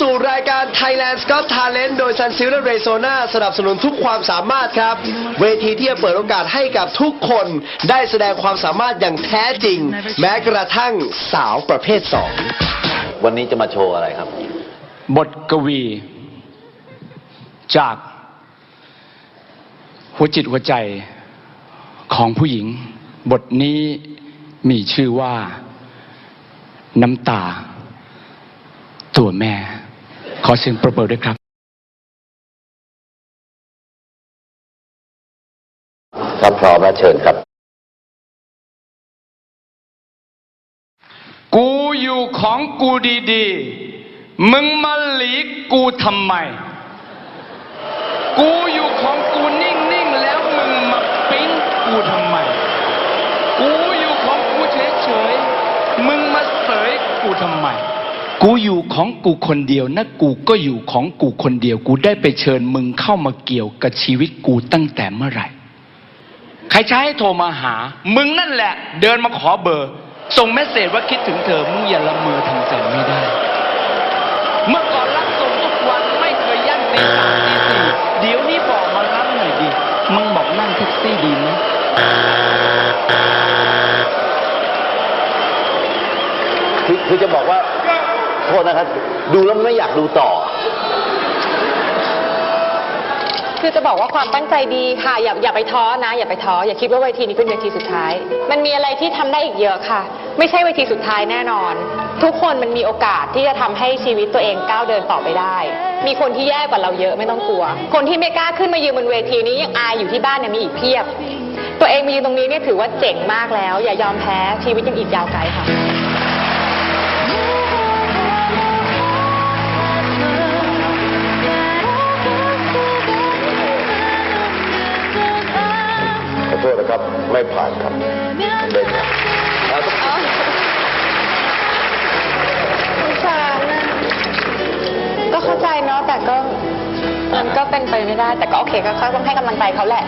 สู่รายการ Thailand Got Talent โดย Sun s i l และ Rezona สนับสนุนทุกความสามารถครับ เวทีที่จะเปิดโอกาสให้กับทุกคนได้แสดงความสามารถอย่างแท้จริง แม้กระทั่งสาวประเภทสองวันนี้จะมาโชว์อะไรครับ บทกวี จาก หัวจิตหัวใจของผู้หญิง บทนี้มีชื่อว่า น้ำตา ตัวแม่ข อเสียงประเบิดด้วยครับถ้าพร้อมแล้วเชิญครับ กูอยู่ของกูดีๆ มึงมาหลีกกูทำไม กูอยู่ของกูนิ่งๆ แล้วมึงมาปิ้นกูทำไม กูอยู่ของกูเฉยๆ มึงมาเสยกูทำไม กูอยู่ของกูคนเดียวนะกูก็อยู่ของกูคนเดียว กูได้ไปเชิญมึงเข้ามาเกี่ยวกับชีวิตกูตั้งแต่เมื่อไหร่ ใครใช้ให้โทรมาหา มึงนั่นแหละ เดินมาขอเบอร์ ส่งเมสเซจว่าคิดถึงเธอ มึงอย่าละเมอทำแสนไม่ได้ เมื่อก่อนรับส่งทุกวันไม่เคยยั่นตีสามตีสี่เดี๋ยวนี้บอกมารับหน่อยดิ มึงบอกนั่งแท็กซี่ดีไหมคือจะบอกว่า โทษนะครับ ดูแล้วไม่อยากดูต่อ คือจะบอกว่าความตั้งใจดีค่ะ อย่าอย่าไปท้อนะ อย่าไปท้ออย่าคิดว่าเวทีนี้เป็นเวทีสุดท้าย มันมีอะไรที่ทำได้อีกเยอะค่ะ ไม่ใช่เวทีสุดท้ายแน่นอน ทุกคนมันมีโอกาสที่จะทำให้ชีวิตตัวเองก้าวเดินต่อไปได้ มีคนที่แย่กว่าเราเยอะไม่ต้องกลัว คนที่ไม่กล้าขึ้นมายืนบนเวทีนี้ยังอายอยู่ที่บ้านเนี่ยมีอีกเพียบ ตัวเองมายืนตรงนี้เนี่ยถือว่าเจ๋งมากแล้ว อย่ายอมแพ้ชีวิตยังอีกยาวไกลค่ะ ทษนะครับ ไม่ผ่านครับเด็ครับก็เข้าใจเนาะแต่ก็มันก็เป็นไปไม่ได้ แต่ก็โอเคก็ต้องให้กำลังใจเขาแหละ